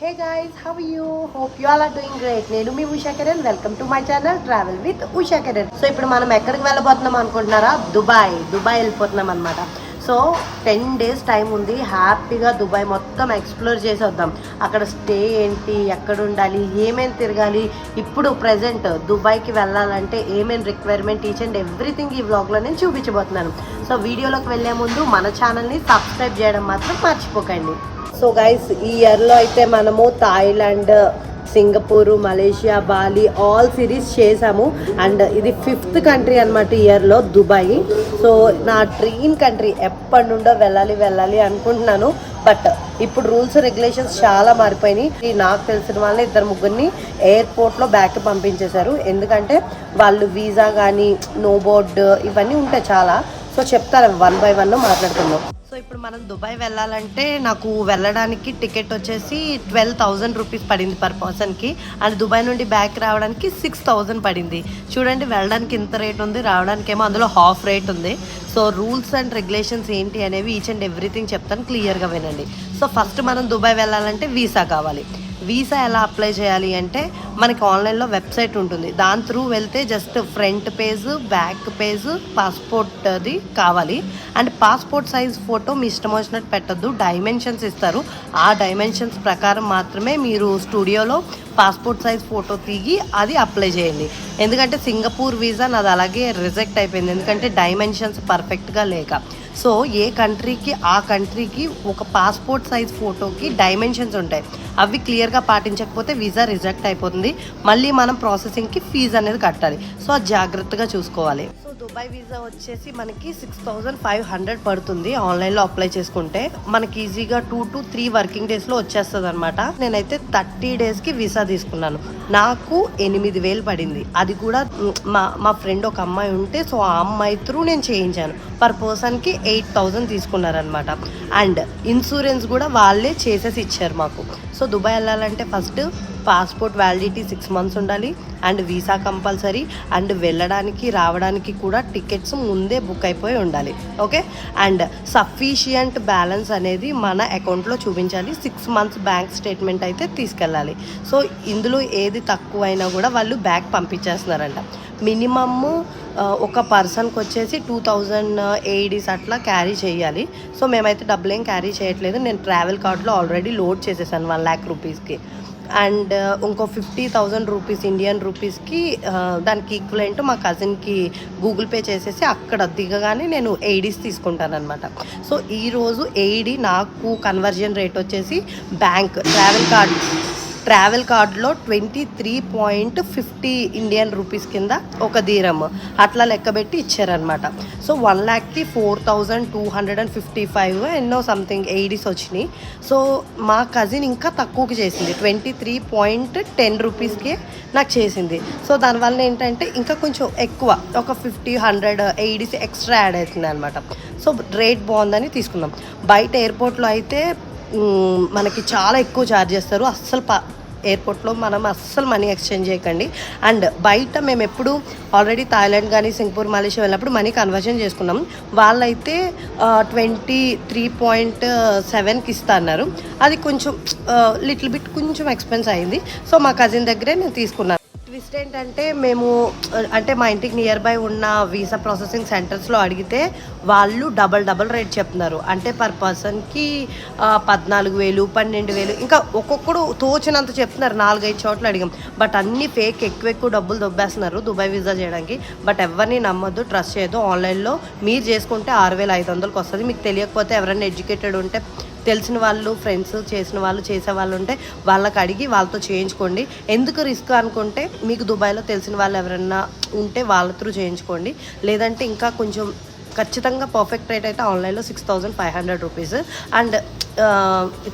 Hey guys how you hope you all are doing great నేను మీ Usha Kiran welcome to my channel travel with Usha Kiran so ఇప్పుడు మనం ఎక్కడికి వెళ్ళబోతున్నాం అనుకుంటున్నారా? Dubai. Dubai వెళ్ళిపోతున్నాం అనమాట so ten days time ఉంది. హ్యాపీగా దుబాయ్ మొత్తం ఎక్స్ప్లోర్ చేసి వద్దాం అక్కడ స్టే ఏంటి ఎక్కడ ఉండాలి ఏమేమి తిరగాలి. ఇప్పుడు ప్రజెంట్ దుబాయ్కి వెళ్ళాలంటే ఏమేమి రిక్వైర్మెంట్ ఈచ్ అండ్ ఎవ్రీథింగ్ ఈ వ్లాగ్లో నేను చూపించబోతున్నాను. సో వీడియోలోకి వెళ్ళే ముందు మన ఛానల్ని సబ్స్క్రైబ్ చేయడం మాత్రం మర్చిపోకండి. సో గైస్ ఈ ఇయర్లో అయితే మనము Thailand Singapore Malaysia Bali all series చేసాము అండ్ ఇది ఫిఫ్త్ కంట్రీ అనమాట ఇయర్లో దుబాయ్. సో నా డ్రీమ్ కంట్రీ ఎప్పటి నుండో వెళ్ళాలి వెళ్ళాలి అనుకుంటున్నాను. బట్ ఇప్పుడు రూల్స్ రెగ్యులేషన్స్ చాలా మారిపోయినాయి. నాకు తెలిసిన వాళ్ళని ఇద్దరు ముగ్గురిని ఎయిర్పోర్ట్లో బ్యాక్ పంపించేశారు. ఎందుకంటే వాళ్ళు వీసా కానీ నో బోర్డ్ ఇవన్నీ ఉంటాయి చాలా. సో చెప్తారు? వన్ బై వన్ మాట్లాడుకుందాం. సో ఇప్పుడు మనం దుబాయ్ వెళ్ళాలంటే నాకు వెళ్ళడానికి టికెట్ వచ్చేసి ట్వెల్వ్ థౌజండ్ రూపీస్ పడింది పర్ పర్సన్కి. అండ్ దుబాయ్ నుండి బ్యాక్ రావడానికి సిక్స్ థౌజండ్ పడింది. చూడండి వెళ్ళడానికి ఇంత రేట్ ఉంది రావడానికి ఏమో అందులో హాఫ్ రేట్ ఉంది. సో రూల్స్ అండ్ రెగ్యులేషన్స్ ఏంటి అనేవి ఈచ్ అండ్ ఎవ్రీథింగ్ చెప్తాను క్లియర్గా వినండి. సో ఫస్ట్ మనం దుబాయ్ వెళ్ళాలంటే వీసా కావాలి. వీసా ఎలా అప్లై చేయాలి అంటే మనకి ఆన్లైన్లో వెబ్సైట్ ఉంటుంది. దాని త్రూ వెళ్తే just front page back page passport అది కావాలి. అండ్ పాస్పోర్ట్ సైజ్ ఫోటో మీ ఇష్టం వచ్చినట్టు పెట్టద్దు. డైమెన్షన్స్ ఇస్తారు. ఆ డైమెన్షన్స్ ప్రకారం మాత్రమే మీరు స్టూడియోలో పాస్పోర్ట్ సైజ్ ఫోటో తీగి అది అప్లై చేయండి. ఎందుకంటే సింగపూర్ వీసా నాది అలాగే రిజెక్ట్ అయిపోయింది. ఎందుకంటే డైమెన్షన్స్ పర్ఫెక్ట్గా లేక. సో ఏ కంట్రీకి ఆ కంట్రీకి ఒక పాస్పోర్ట్ సైజ్ ఫోటోకి డైమెన్షన్స్ ఉంటాయి. అవి క్లియర్గా పాటించకపోతే వీసా రిజెక్ట్ అయిపోతుంది. మళ్ళీ మనం ప్రాసెసింగ్కి ఫీజు అనేది కట్టాలి. సో అది జాగ్రత్తగా చూసుకోవాలి. సో దుబాయ్ వీసా వచ్చేసి మనకి సిక్స్ థౌజండ్ ఫైవ్ హండ్రెడ్ పడుతుంది ఆన్లైన్లో అప్లై చేసుకుంటే. మనకి ఈజీగా టూ టు త్రీ వర్కింగ్ డేస్లో వచ్చేస్తుంది అనమాట నేనైతే థర్టీ డేస్కి వీసా తీసుకున్నాను. నాకు ఎనిమిది వేలు పడింది. అది కూడా మా మా ఫ్రెండ్ ఒక అమ్మాయి ఉంటే సో ఆ అమ్మాయి త్రూ నేను చేయించాను. పర్ పర్సన్కి ఎయిట్ థౌజండ్ తీసుకున్నారనమాట అండ్ ఇన్సూరెన్స్ కూడా వాళ్ళే చేసేసి ఇచ్చారు మాకు. సో దుబాయ్ వెళ్ళాలంటే first passport validity six months ఉండాలి అండ్ వీసా కంపల్సరీ అండ్ వెళ్ళడానికి రావడానికి కూడా టికెట్స్ ముందే బుక్ అయిపోయి ఉండాలి. ఓకే? అండ్ సఫిషియంట్ బ్యాలెన్స్ అనేది మన అకౌంట్లో చూపించాలి. సిక్స్ మంత్స్ బ్యాంక్ స్టేట్మెంట్ అయితే తీసుకెళ్ళాలి. సో ఇందులో ఏది తక్కువైనా కూడా వాళ్ళు బ్యాక్ పంపించేస్తున్నారంట. మినిమమ్ ఒక పర్సన్కి వచ్చేసి టూ థౌజండ్ ఎయిడీస్ అట్లా క్యారీ చేయాలి. సో మేమైతే డబ్బులు ఏం క్యారీ చేయట్లేదు. నేను ట్రావెల్ కార్డ్లో ఆల్రెడీ లోడ్ చేసేసాను వన్ ల్యాక్ రూపీస్కి. అండ్ ఇంకో ఫిఫ్టీ థౌజండ్ రూపీస్ ఇండియన్ రూపీస్కి దానికి ఈక్వలెంట్ మా కజిన్కి గూగుల్ పే చేసేసి అక్కడ దిగగానే నేను ఎయిడీస్ తీసుకుంటానమాట సో ఈరోజు ఎయిడీ నాకు కన్వర్జన్ రేట్ వచ్చేసి బ్యాంక్ ట్రావెల్ కార్డ్ ట్రావెల్ కార్డులో twenty three point fifty Indian rupees కింద ఒక దీరం. అట్లా లెక్కబెట్టి ఇచ్చారనమాట so one ల్యాక్కి four thousand two hundred and fifty five ఎన్నో సంథింగ్ ఎయిడీస్ వచ్చినాయి. సో మా కజిన్ ఇంకా తక్కువకి చేసింది. ట్వంటీ త్రీ పాయింట్ టెన్ రూపీస్కి నాకు చేసింది. సో దానివల్ల ఏంటంటే ఇంకా కొంచెం ఎక్కువ ఒక fifty hundred AEDs extra add అవుతుంది అనమాట సో రేట్ బాగుందని తీసుకున్నాం బయట ఎయిర్పోర్ట్లో అయితే మనకి చాలా ఎక్కువ ఛార్జ్ చేస్తారు. అస్సలు ప ఎయిర్పోర్ట్లో మనం అస్సలు మనీ ఎక్స్చేంజ్ చేయకండి. అండ్ బయట మేము ఎప్పుడు ఆల్రెడీ థాయిలాండ్ కానీ సింగపూర్ మలేషియా వెళ్ళినప్పుడు మనీ కన్వర్షన్ చేసుకున్నాం. వాళ్ళైతే ట్వంటీ త్రీ పాయింట్ సెవెన్కి ఇస్తా అన్నారు. అది కొంచెం లిటిల్ బిట్ కొంచెం ఎక్స్పెన్స్ అయింది. సో మా కజిన్ దగ్గరే నేను తీసుకున్నాను. ట్విస్ట్ ఏంటంటే మేము అంటే మా ఇంటికి నియర్ బై ఉన్న వీసా ప్రాసెసింగ్ సెంటర్స్లో అడిగితే వాళ్ళు డబల్ డబల్ రేట్ చెప్తున్నారు. అంటే పర్ పర్సన్కి పద్నాలుగు వేలు పన్నెండు వేలు ఇంకా ఒక్కొక్కడు తోచినంత చెప్తున్నారు. నాలుగైదు చోట్ల అడిగాం. బట్ అన్ని ఫేక్ ఎక్కువ ఎక్కువ డబ్బులు దొబ్బేస్తున్నారు దుబాయ్ వీసా చేయడానికి. బట్ ఎవరిని నమ్మద్దు ట్రస్ట్ చేయదు ఆన్లైన్లో మీరు చేసుకుంటే ఆరు వేల ఐదు వందలకు వస్తుంది. మీకు తెలియకపోతే ఎవరైనా ఎడ్యుకేటెడ్ ఉంటే తెలిసిన వాళ్ళు ఫ్రెండ్స్ చేసిన వాళ్ళు చేసే వాళ్ళు ఉంటే వాళ్ళకి అడిగి వాళ్ళతో చేయించుకోండి. ఎందుకు రిస్క్ అనుకుంటే మీకు దుబాయ్లో తెలిసిన వాళ్ళు ఎవరైనా ఉంటే వాళ్ళ త్రూ చేయించుకోండి. లేదంటే ఇంకా కొంచెం ఖచ్చితంగా పర్ఫెక్ట్ రేట్ అయితే ఆన్లైన్లో six thousand five hundred rupees and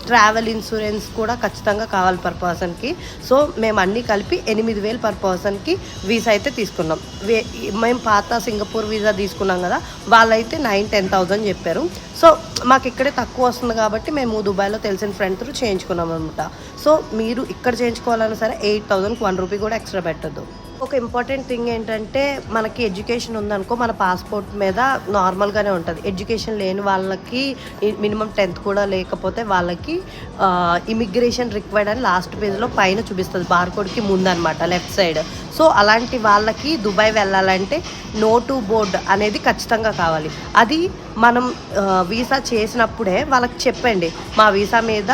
travel insurance కూడా ఖచ్చితంగా కావాలి పర్ పర్సన్కి సో మేము అన్నీ కలిపి ఎనిమిది వేలు పర్ పర్సన్కి వీసా అయితే తీసుకున్నాం. వే మేము పాత సింగపూర్ వీసా తీసుకున్నాం కదా వాళ్ళైతే నైన్ టెన్ థౌజండ్ చెప్పారు. సో మాకు ఇక్కడే తక్కువ వస్తుంది కాబట్టి మేము దుబాయ్లో తెలిసిన ఫ్రెండ్ త్రూ చేయించుకున్నాం అనమాట సో మీరు ఇక్కడ చేయించుకోవాలన్నా సరే ఎయిట్ థౌజండ్కి వన్ రూపీ కూడా ఎక్స్ట్రా పెట్టద్దు. ఒక ఇంపార్టెంట్ థింగ్ ఏంటంటే మనకి ఎడ్యుకేషన్ ఉందనుకో మన పాస్పోర్ట్ మీద నార్మల్గానే ఉంటుంది. ఎడ్యుకేషన్ లేని వాళ్ళకి మినిమం టెన్త్ కూడా లేకపోతే వాళ్ళకి ఇమిగ్రేషన్ రిక్వైర్డ్ అని లాస్ట్ పేజ్లో పైన చూపిస్తుంది. బార్కోడ్కి ముందనమాట లెఫ్ట్ సైడ్. సో అలాంటి వాళ్ళకి దుబాయ్ వెళ్ళాలంటే నో టు బోర్డ్ అనేది ఖచ్చితంగా కావాలి. అది మనం వీసా చేసినప్పుడే వాళ్ళకి చెప్పండి. మా వీసా మీద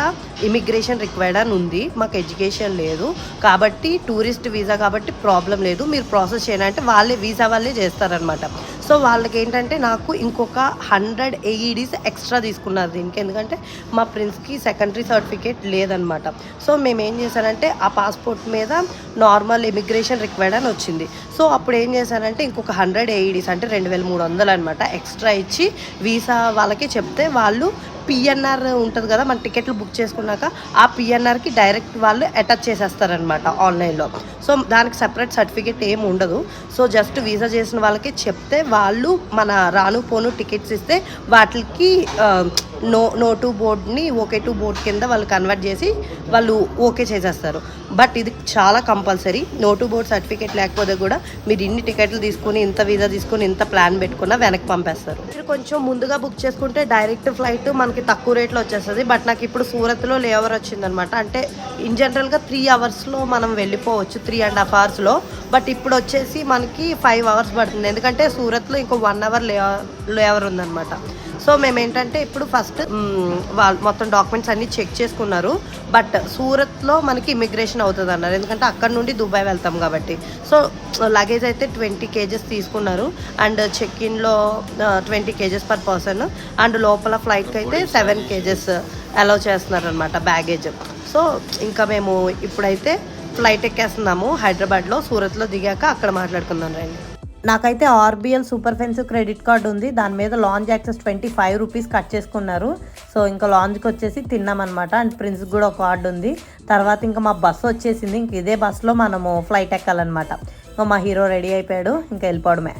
ఇమిగ్రేషన్ రిక్వైర్డ్ అని ఉంది మాకు ఎడ్యుకేషన్ లేదు కాబట్టి టూరిస్ట్ వీసా కాబట్టి ప్రాబ్లం లేదు మీరు ప్రాసెస్ చేయాలంటే వాళ్ళే వీసా వాళ్ళే చేస్తారనమాట సో వాళ్ళకి ఏంటంటే నాకు ఇంకొక హండ్రెడ్ ఏఈడీస్ ఎక్స్ట్రా తీసుకున్నారు దీనికి. ఎందుకంటే మా ప్రిన్స్కి సెకండరీ సర్టిఫికేట్ లేదనమాట. సో మేము ఏం చేశానంటే ఆ పాస్పోర్ట్ మీద నార్మల్ ఇమిగ్రేషన్ రిక్వైర్డ్ అని వచ్చింది. సో అప్పుడు ఏం చేశానంటే ఇంకొక హండ్రెడ్ ఏఈడీస్ అంటే రెండు వేల మూడు వందలు అనమాట ఎక్స్ట్రా ఇచ్చి వీసా వాళ్ళకి చెప్తే వాళ్ళు పిఎన్ఆర్ ఉంటుంది కదా మన టికెట్లు బుక్ చేసుకున్నాక ఆ పిఎన్ఆర్కి డైరెక్ట్ వాళ్ళు అటాచ్ చేసేస్తారనమాట ఆన్లైన్లో. సో దానికి సెపరేట్ సర్టిఫికేట్ ఏమి ఉండదు. సో జస్ట్ వీసా చేసిన వాళ్ళకి చెప్తే వాళ్ళు మన రాను పోను టికెట్స్ ఇస్తే వాటికి నో నో టు బోర్డ్ని ఓకే టు బోర్డ్ కింద వాళ్ళు కన్వర్ట్ చేసి వాళ్ళు ఓకే చేసేస్తారు. బట్ ఇది చాలా compulsory. No to board certificate లేకపోతే కూడా మీరు ఇన్ని టికెట్లు తీసుకుని ఇంత వీసా తీసుకుని ఇంత ప్లాన్ పెట్టుకున్నా వెనక్కి పంపేస్తారు. మీరు కొంచెం ముందుగా బుక్ చేసుకుంటే డైరెక్ట్ ఫ్లైట్ మనకి తక్కువ రేట్లో వచ్చేస్తుంది. బట్ నాకు ఇప్పుడు సూరత్లో లేవర్ వచ్చిందనమాట. అంటే ఇన్ జనరల్గా త్రీ అవర్స్లో మనం వెళ్ళిపోవచ్చు త్రీ అండ్ హాఫ్ అవర్స్లో. బట్ ఇప్పుడు వచ్చేసి మనకి ఫైవ్ అవర్స్ పడుతుంది. ఎందుకంటే సూరత్లో ఇంకో వన్ అవర్ లేవర్ లేవర్ ఉందన్నమాట సో మేము ఏంటంటే ఇప్పుడు ఫస్ట్ వాళ్ళు మొత్తం డాక్యుమెంట్స్ అన్నీ చెక్ చేసుకున్నారు. బట్ సూరత్లో మనకి ఇమిగ్రేషన్ అవుతుంది అన్నారు ఎందుకంటే అక్కడ నుండి దుబాయ్ వెళ్తాం కాబట్టి. సో లగేజ్ అయితే ట్వంటీ కేజెస్ తీసుకున్నారు. And check ఇన్లో twenty kgs per person. And లోపల ఫ్లైట్కి అయితే సెవెన్ కేజెస్ అలౌ చేస్తున్నారు అనమాట బ్యాగేజ్ సో ఇంకా మేము ఇప్పుడైతే ఫ్లైట్ ఎక్కేస్తున్నాము హైదరాబాద్లో. సూరత్లో దిగాక అక్కడ మాట్లాడుకుందాం రండి. నాకైతే ఆర్బిఎల్ సూపర్ ఫెన్స్ క్రెడిట్ కార్డు ఉంది. దాని మీద lounge access twenty five rupees cut చేసుకున్నారు. సో ఇంకా లాంజ్కి వచ్చేసి తిన్నామన్నమాట. అండ్ ప్రిన్స్ కూడా ఒక కార్డు ఉంది. తర్వాత ఇంకా మా బస్సు వచ్చేసింది. ఇంక ఇదే బస్సులో మనము ఫ్లైట్ ఎక్కాలన్నమాట. ఇంకా మా హీరో రెడీ అయిపోయాడు. ఇంకా వెళ్ళిపోవడమే.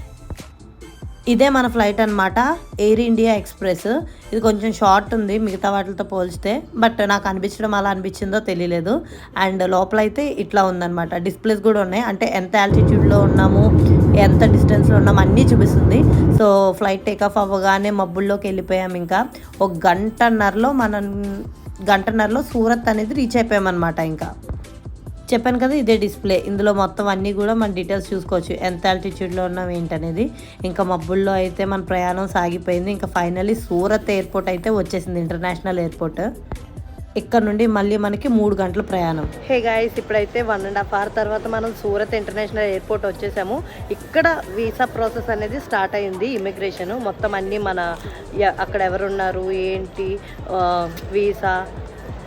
ఇదే మన ఫ్లైట్ అనమాట ఎయిర్ ఇండియా ఎక్స్ప్రెస్. ఇది కొంచెం షార్ట్ ఉంది. మిగతా వాటితో పోల్చితే. బట్ నాకు అనిపించడం అలా అనిపించిందో తెలియలేదు. అండ్ లోపల అయితే ఇట్లా ఉందన్నమాట. డిస్ప్లేస్ కూడా ఉన్నాయి. అంటే ఎంత ఆల్టిట్యూడ్లో ఉన్నాము? ఎంత డిస్టెన్స్లో ఉన్నాం అన్నీ చూపిస్తుంది. సో ఫ్లైట్ టేకాఫ్ అవ్వగానే మబ్బుల్లోకి వెళ్ళిపోయాం ఇంకా. ఒక గంటన్నరలో మనం గంటన్నరలో సూరత్ అనేది రీచ్ అయిపోయామన్నమాట ఇంకా. చెప్పాను కదా ఇదే డిస్ప్లే. ఇందులో మొత్తం అన్నీ కూడా మన డీటెయిల్స్ చూసుకోవచ్చు. ఎంత ఆల్టిట్యూడ్లో ఉన్నాం ఏంటనేది. ఇంకా మబ్బుల్లో అయితే మన ప్రయాణం సాగిపోయింది. ఇంకా ఫైనలీ సూరత్ ఎయిర్పోర్ట్ అయితే వచ్చేసింది. ఇంటర్నేషనల్ ఎయిర్పోర్ట్ ఇక్కడ నుండి మళ్ళీ మనకి మూడు గంటల ప్రయాణం. హే గాయస్ ఇప్పుడైతే వన్ అండ్ హాఫ్ అవర్ తర్వాత మనం సూరత్ ఇంటర్నేషనల్ ఎయిర్పోర్ట్ వచ్చేసాము. ఇక్కడ వీసా ప్రాసెస్ అనేది స్టార్ట్ అయింది ఇమిగ్రేషన్ మొత్తం అన్నీ మన అక్కడ ఎవరున్నారు ఏంటి వీసా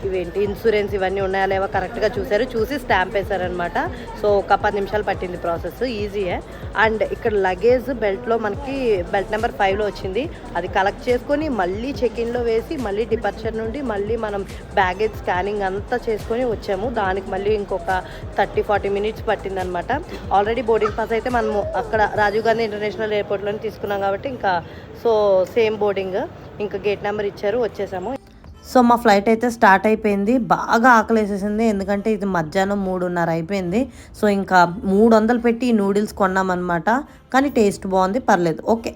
ఇవేంటి? ఇన్సూరెన్స్ ఇవన్నీ ఉన్నాయా లేవా? కరెక్ట్గా చూసారు చూసి స్టాంప్ వేశారనమాట సో ఒక పది నిమిషాలు పట్టింది ప్రాసెస్. ఈజీయే అండ్ ఇక్కడ లగేజ్ బెల్ట్లో మనకి బెల్ట్ నెంబర్ ఫైవ్లో వచ్చింది. అది కలెక్ట్ చేసుకొని మళ్ళీ చెక్-ఇన్లో వేసి మళ్ళీ డిపార్చర్ నుండి మళ్ళీ మనం బ్యాగేజ్ స్కానింగ్ అంతా చేసుకొని వచ్చాము. దానికి మళ్ళీ ఇంకొక థర్టీ ఫార్టీ మినిట్స్ పట్టిందనమాట ఆల్రెడీ బోర్డింగ్ పాస్ అయితే మనము అక్కడ రాజీవ్ గాంధీ ఇంటర్నేషనల్ ఎయిర్పోర్ట్లోనే తీసుకున్నాం కాబట్టి ఇంకా సో సేమ్ బోర్డింగ్. ఇంకా గేట్ నెంబర్ ఇచ్చారు. వచ్చేసాము. సో మా ఫ్లైట్ అయితే స్టార్ట్ అయిపోయింది. బాగా ఆకలేసేసింది. ఎందుకంటే ఇది మధ్యాహ్నం మూడున్నర అయిపోయింది. సో ఇంకా మూడు వందలు పెట్టి ఈ నూడిల్స్ కొన్నామన్నమాట. కానీ టేస్ట్ బాగుంది. పర్లేదు. ఓకే.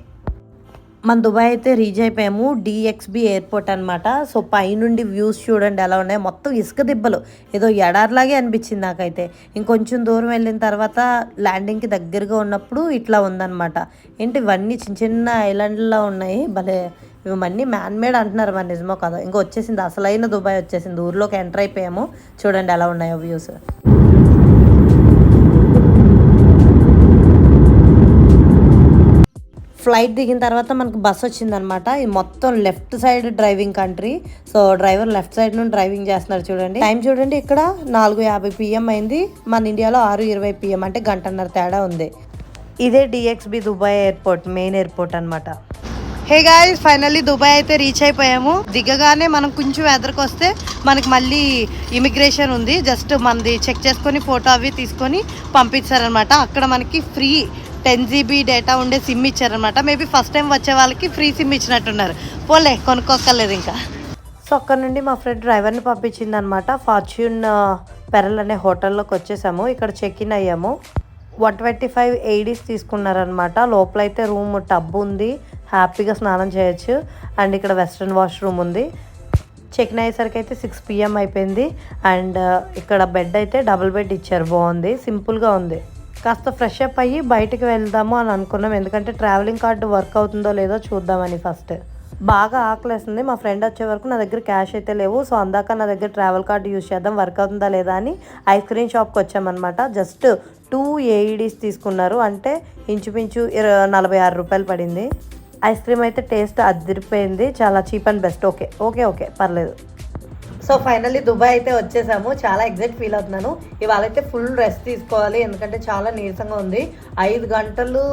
మన దుబాయ్ అయితే రీచ్ అయిపోయాము. డిఎక్స్బి ఎయిర్పోర్ట్ అనమాట సో పైనుండి వ్యూస్ చూడండి ఎలా ఉన్నాయి. మొత్తం ఇసుక దిబ్బలు. ఏదో ఎడార్లాగే అనిపించింది నాకైతే. ఇంకొంచెం దూరం వెళ్ళిన తర్వాత ల్యాండింగ్కి దగ్గరగా ఉన్నప్పుడు ఇట్లా ఉందన్నమాట. ఏంటి ఇవన్నీ చిన్న చిన్న ఐలాండ్లా ఉన్నాయి. భలే ఇవన్నీ మ్యాన్ మేడ్ అంటున్నారు మరి నిజమో కదా. ఇంకా వచ్చేసింది అసలైన దుబాయ్ వచ్చేసింది. ఊర్లోకి ఎంటర్ అయిపోయాము. చూడండి ఎలా ఉన్నాయో వ్యూస్ ఫ్లైట్ దిగిన తర్వాత మనకు బస్ వచ్చిందనమాట. ఈ మొత్తం left side driving country so driver left side నుండి డ్రైవింగ్ చేస్తున్నారు చూడండి. టైం చూడండి ఇక్కడ నాలుగు యాభై పిఎం అయింది. మన ఇండియాలో ఆరు ఇరవై పిఎం అంటే గంటన్నర తేడా ఉంది. ఇదే DXB Dubai airport main airport అనమాట హే గాయస్ ఫైనల్లీ దుబాయ్ అయితే రీచ్ అయిపోయాము. దిగగానే మనం కొంచెం ఎదరికొస్తే మనకి మళ్ళీ ఇమిగ్రేషన్ ఉంది. జస్ట్ మనది చెక్ చేసుకొని ఫోటో అవి తీసుకొని పంపించారనమాట అక్కడ మనకి ఫ్రీ టెన్ జీబీ డేటా ఉండే సిమ్ ఇచ్చారనమాట మేబీ ఫస్ట్ టైం వచ్చే వాళ్ళకి ఫ్రీ సిమ్ ఇచ్చినట్టున్నారు. పోలే కొనుక్కోక్కర్లేదు ఇంకా. సో అక్కడ నుండి మా ఫ్రెండ్ డ్రైవర్ని పంపించింది అనమాట ఫార్చ్యూన్ పెరల్ అనే హోటల్లోకి వచ్చేసాము. ఇక్కడ చెక్ ఇన్ అయ్యాము. వన్ ట్వంటీ ఫైవ్ ఎయిడీస్ తీసుకున్నారనమాట లోపల అయితే రూమ్ టబ్ ఉంది. హ్యాపీగా స్నానం చేయొచ్చు. అండ్ ఇక్కడ వెస్ట్రన్ వాష్రూమ్ ఉంది. చెక్ అయ్యేసరికి అయితే సిక్స్ పిఎం అయిపోయింది. అండ్ uh, ఇక్కడ బెడ్ అయితే డబుల్ బెడ్ ఇచ్చారు. బాగుంది. సింపుల్గా ఉంది. కాస్త ఫ్రెష్ అప్ అయ్యి బయటకు వెళ్దాము అని అనుకున్నాం. ఎందుకంటే ట్రావెలింగ్ కార్డు వర్క్ అవుతుందో లేదో చూద్దామని ఫస్ట్. బాగా ఆకలేస్తుంది మా ఫ్రెండ్ వచ్చే వరకు నా దగ్గర క్యాష్ అయితే లేవు. సో అందాక నా దగ్గర ట్రావెల్ కార్డు యూస్ చేద్దాం. వర్క్ అవుతుందా లేదా అని ఐస్ క్రీమ్ షాప్కి వచ్చామన్నమాట. జస్ట్ టూ ఏఈడీస్ తీసుకున్నారు. అంటే ఇంచుమించు ఇర నలభై ఆరు రూపాయలు పడింది. ఐస్ క్రీమ్ అయితే టేస్ట్ అదిరిపోయింది. చాలా cheap and best. Okay okay okay పర్లేదు. సో ఫైనల్లీ దుబాయ్ అయితే వచ్చేసాము. చాలా ఎగ్జైట్ ఫీల్ అవుతున్నాను. ఇవాళ అయితే ఫుల్ రెస్ట్ తీసుకోవాలి. ఎందుకంటే చాలా నీరసంగా ఉంది. ఐదు గంటలు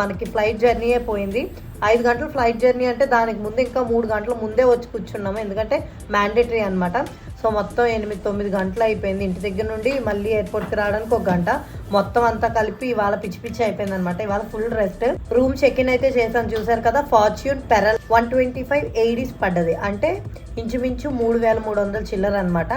మనకి ఫ్లైట్ జర్నీయే పోయింది. ఐదు గంటలు ఫ్లైట్ జర్నీ అంటే దానికి ముందు ఇంకా మూడు గంటల ముందే వచ్చి కూర్చున్నాము. ఎందుకంటే మ్యాండేటరీ అనమాట సో మొత్తం ఎనిమిది తొమ్మిది గంటలు అయిపోయింది. ఇంటి దగ్గర నుండి మళ్ళీ ఎయిర్పోర్ట్కి రావడానికి ఒక గంట. మొత్తం అంతా కలిపి ఇవాళ పిచ్చి పిచ్చి అయిపోయింది అనమాట ఇవాళ full rest room check in అయితే చేశాను. చూసారు కదా Fortune Pearl one twenty five AEDs పడ్డది. అంటే ఇంచుమించు మూడు వేల మూడు వందల చిల్లర అనమాట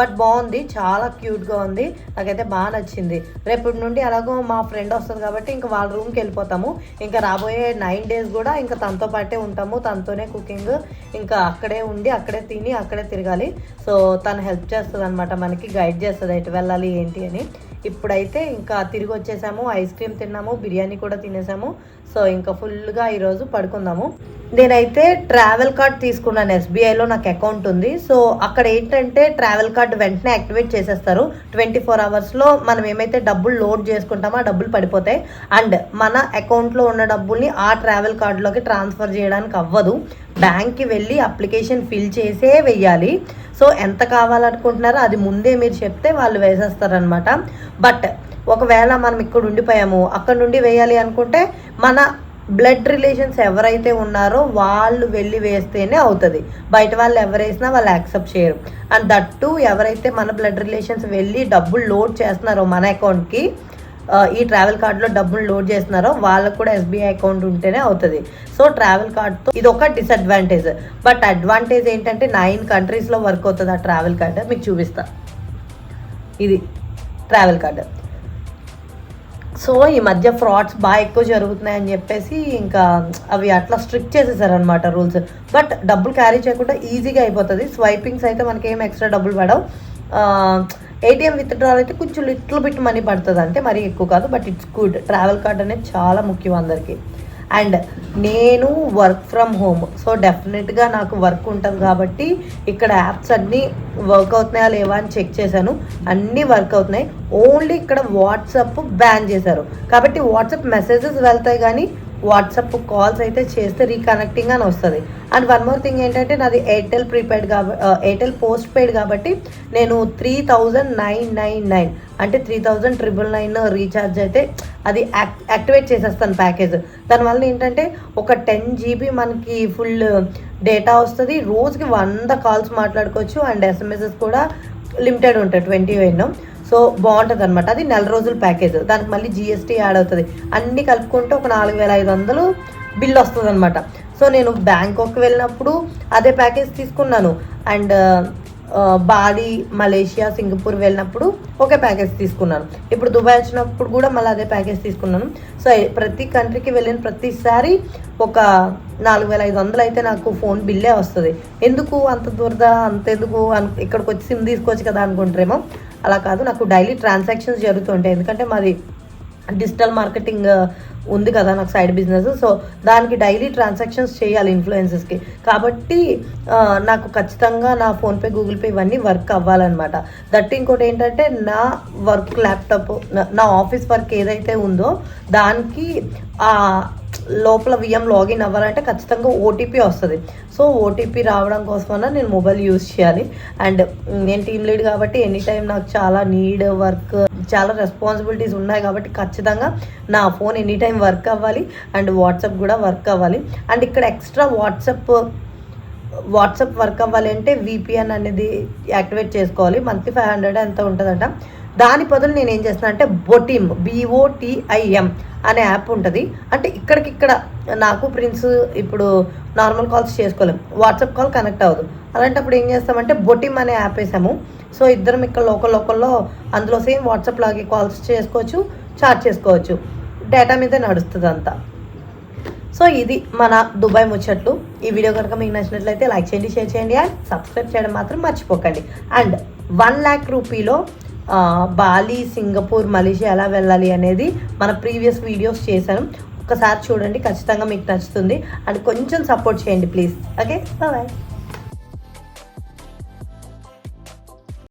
బట్ బాగుంది చాలా క్యూట్గా ఉంది. నాకైతే బాగా నచ్చింది. రేపటి నుండి అలాగో మా ఫ్రెండ్ వస్తుంది కాబట్టి ఇంకా వాళ్ళ రూమ్కి వెళ్ళిపోతాము. ఇంకా రాబోయే నైన్ డేస్ కూడా ఇంకా తనతో పాటే ఉంటాము. తనతోనే కుకింగ్ ఇంకా అక్కడే ఉండి అక్కడే తిని అక్కడే తిరగాలి. సో తను హెల్ప్ చేస్తుంది అనమాట మనకి గైడ్ చేస్తుంది ఎటు వెళ్ళాలి ఏంటి అని. ఇప్పుడైతే ఇంకా తిరిగి వచ్చేసాము ఐస్ క్రీమ్ తిన్నాము బిర్యానీ కూడా తినేసాము. సో ఇంకా ఫుల్గా ఈరోజు పడుకుందాము. నేనైతే ట్రావెల్ కార్డ్ తీసుకున్నాను ఎస్బీఐలో నాకు అకౌంట్ ఉంది. సో అక్కడ ఏంటంటే ట్రావెల్ కార్డ్ వెంటనే యాక్టివేట్ చేసేస్తారు. ట్వంటీ ఫోర్ అవర్స్లో మనం ఏమైతే డబ్బులు లోడ్ చేసుకుంటామో ఆ డబ్బులు పడిపోతాయి. అండ్ మన అకౌంట్లో ఉన్న డబ్బుల్ని ఆ ట్రావెల్ కార్డులోకి ట్రాన్స్ఫర్ చేయడానికి అవ్వదు. బ్యాంక్కి వెళ్ళి అప్లికేషన్ ఫిల్ చేసే వెయ్యాలి. సో ఎంత కావాలనుకుంటున్నారో అది ముందే మీరు చెప్తే వాళ్ళు వేసేస్తారనమాట బట్ ఒకవేళ మనం ఇక్కడ ఉండిపోయాము అక్కడ నుండి వేయాలి అనుకుంటే మన బ్లడ్ రిలేషన్స్ ఎవరైతే ఉన్నారో వాళ్ళు వెళ్ళి వేస్తేనే అవుతుంది. బయట వాళ్ళు ఎవరు వాళ్ళు యాక్సెప్ట్ చేయరు. అండ్ దట్టు ఎవరైతే మన బ్లడ్ రిలేషన్స్ వెళ్ళి డబ్బులు లోడ్ చేస్తున్నారో మన అకౌంట్కి ఈ ట్రావెల్ కార్డులో డబ్బులు లోడ్ చేస్తున్నారో వాళ్ళకు కూడా ఎస్బీఐ అకౌంట్ ఉంటేనే అవుతుంది. సో ట్రావెల్ కార్డ్తో ఇది ఒక డిసడ్వాంటేజ్. బట్ అడ్వాంటేజ్ ఏంటంటే నైన్ కంట్రీస్లో వర్క్ అవుతుంది ఆ ట్రావెల్ కార్డ్. మీకు చూపిస్తా. ఇది ట్రావెల్ కార్డ్. సో ఈ మధ్య ఫ్రాడ్స్ బాగా ఎక్కువ జరుగుతున్నాయని చెప్పేసి ఇంకా అవి అట్లా స్ట్రిక్ట్ చేసేసారనమాట రూల్స్. బట్ డబ్బులు క్యారీ చేయకుండా ఈజీగా అయిపోతుంది. స్వైపింగ్స్ అయితే మనకి ఏం ఎక్స్ట్రా డబ్బులు పడవు. ఏటీఎం విత్డ్రాల్ అయితే కొంచెం లిటిల్ బిట్ మనీ పడుతుంది అంటే మరీ ఎక్కువ కాదు but it's good travel card అనేది చాలా ముఖ్యం అందరికీ. అండ్ నేను వర్క్ ఫ్రమ్ హోమ్ సో డెఫినెట్గా నాకు వర్క్ ఉంటుంది కాబట్టి ఇక్కడ యాప్స్ అన్నీ వర్క్ అవుతున్నాయా లేవా అని చెక్ చేశాను. అన్నీ వర్క్ అవుతున్నాయి. ఓన్లీ ఇక్కడ వాట్సాప్ బ్యాన్ చేశారు. కాబట్టి వాట్సాప్ మెసేజెస్ వెళ్తాయి కానీ వాట్సాప్ కాల్స్ అయితే చేస్తే రీకనెక్టింగ్ అని వస్తుంది. అండ్ వన్ మోర్ థింగ్ ఏంటంటే నాది ఎయిర్టెల్ ప్రీపెయిడ్ కాబట్టి ఎయిర్టెల్ పోస్ట్ పెయిడ్ కాబట్టి నేను three thousand nine nine nine అంటే three thousand triple nine recharge అయితే అది యాక్ యాక్టివేట్ చేసేస్తాను ప్యాకేజ్ దానివల్ల ఏంటంటే ఒక టెన్ జీబీ మనకి ఫుల్ డేటా వస్తుంది. రోజుకి వంద కాల్స్ మాట్లాడుకోవచ్చు. అండ్ ఎస్ఎంఎసెస్ కూడా లిమిటెడ్ ఉంటాయి ట్వంటీ ఎన్నో సో బాగుంటుంది అనమాట అది నెల రోజుల ప్యాకేజ్. దానికి మళ్ళీ జిఎస్టీ యాడ్ అవుతుంది. అన్నీ కలుపుకుంటే ఒక నాలుగు వేల ఐదు వందలు బిల్ వస్తుంది అనమాట సో నేను బ్యాంకాక్ వెళ్ళినప్పుడు అదే ప్యాకేజ్ తీసుకున్నాను. అండ్ బాలి మలేషియా సింగపూర్ వెళ్ళినప్పుడు ఒకే ప్యాకేజ్ తీసుకున్నాను. ఇప్పుడు దుబాయ్ వచ్చినప్పుడు కూడా మళ్ళీ అదే ప్యాకేజ్ తీసుకున్నాను. సో ప్రతి కంట్రీకి వెళ్ళిన ప్రతిసారి ఒక నాలుగు వేల ఐదు వందలు అయితే నాకు ఫోన్ బిల్లే వస్తుంది. ఎందుకు అంత దురద అంత ఎందుకు ఇక్కడికి వచ్చి సిమ్ తీసుకోవచ్చు కదా అనుకుంటారేమో. అలా కాదు నాకు డైలీ ట్రాన్సాక్షన్స్ జరుగుతుంటాయి. ఎందుకంటే మాది డిజిటల్ మార్కెటింగ్ ఉంది కదా నాకు సైడ్ బిజినెస్ సో దానికి డైలీ ట్రాన్సాక్షన్స్ చేయాలి ఇన్ఫ్లుయెన్సెస్కి కాబట్టి నాకు ఖచ్చితంగా నా ఫోన్పే గూగుల్ పే ఇవన్నీ వర్క్ అవ్వాలన్నమాట. దట్ ఇంకోటి ఏంటంటే నా వర్క్ ల్యాప్టాప్ నా ఆఫీస్ వర్క్ ఏదైతే ఉందో దానికి లోపల విఎం లాగిన్ అవ్వాలంటే ఖచ్చితంగా ఓటీపీ వస్తుంది. సో ఓటీపీ రావడం కోసమన్నా నేను మొబైల్ యూజ్ చేయాలి. అండ్ నేను టీమ్ లీడ్ కాబట్టి ఎనీ టైం నాకు చాలా నీడ్ వర్క్ చాలా రెస్పాన్సిబిలిటీస్ ఉన్నాయి కాబట్టి ఖచ్చితంగా నా ఫోన్ ఎనీ టైం వర్క్ అవ్వాలి. అండ్ వాట్సాప్ కూడా వర్క్ అవ్వాలి. అండ్ ఇక్కడ ఎక్స్ట్రా వాట్సాప్ వాట్సాప్ వర్క్ అవ్వాలి అంటే విపిఎన్ అనేది యాక్టివేట్ చేసుకోవాలి. మంత్లీ ఫైవ్ హండ్రెడ్ ఎంత ఉంటుందంట? దాని బదులు నేను ఏం చేస్తున్నా అంటే బొటిమ్ బిఓటిఐఎం అనే యాప్ ఉంటుంది. అంటే ఇక్కడికి ఇక్కడ నాకు ప్రిన్స్ ఇప్పుడు నార్మల్ కాల్స్ చేసుకోలేం. వాట్సాప్ కాల్ కనెక్ట్ అవ్వదు. అలాంటప్పుడు ఏం చేస్తామంటే బొటిమ్ అనే యాప్ వేసాము. సో ఇద్దరం ఇక్కడ లోకల్ లోకల్లో అందులో సేమ్ వాట్సాప్ లాగే కాల్స్ చేసుకోవచ్చు చాట్ చేసుకోవచ్చు. డేటా మీద నడుస్తుంది అంతా సో ఇది మన దుబాయ్ ముచ్చట్లు. ఈ వీడియో కనుక మీకు నచ్చినట్లయితే లైక్ చేయండి షేర్ చేయండి అండ్ సబ్స్క్రైబ్ చేయడం మాత్రం మర్చిపోకండి. అండ్ వన్ ల్యాక్ రూపీలో బాలి సింగపూర్ మలేషియా ఎలా వెళ్ళాలి అనేది మన ప్రీవియస్ వీడియోస్ చేశాను. ఒకసారి చూడండి ఖచ్చితంగా మీకు నచ్చుతుంది. అండ్ కొంచెం సపోర్ట్ చేయండి ప్లీజ్. ఓకే? బాయ్.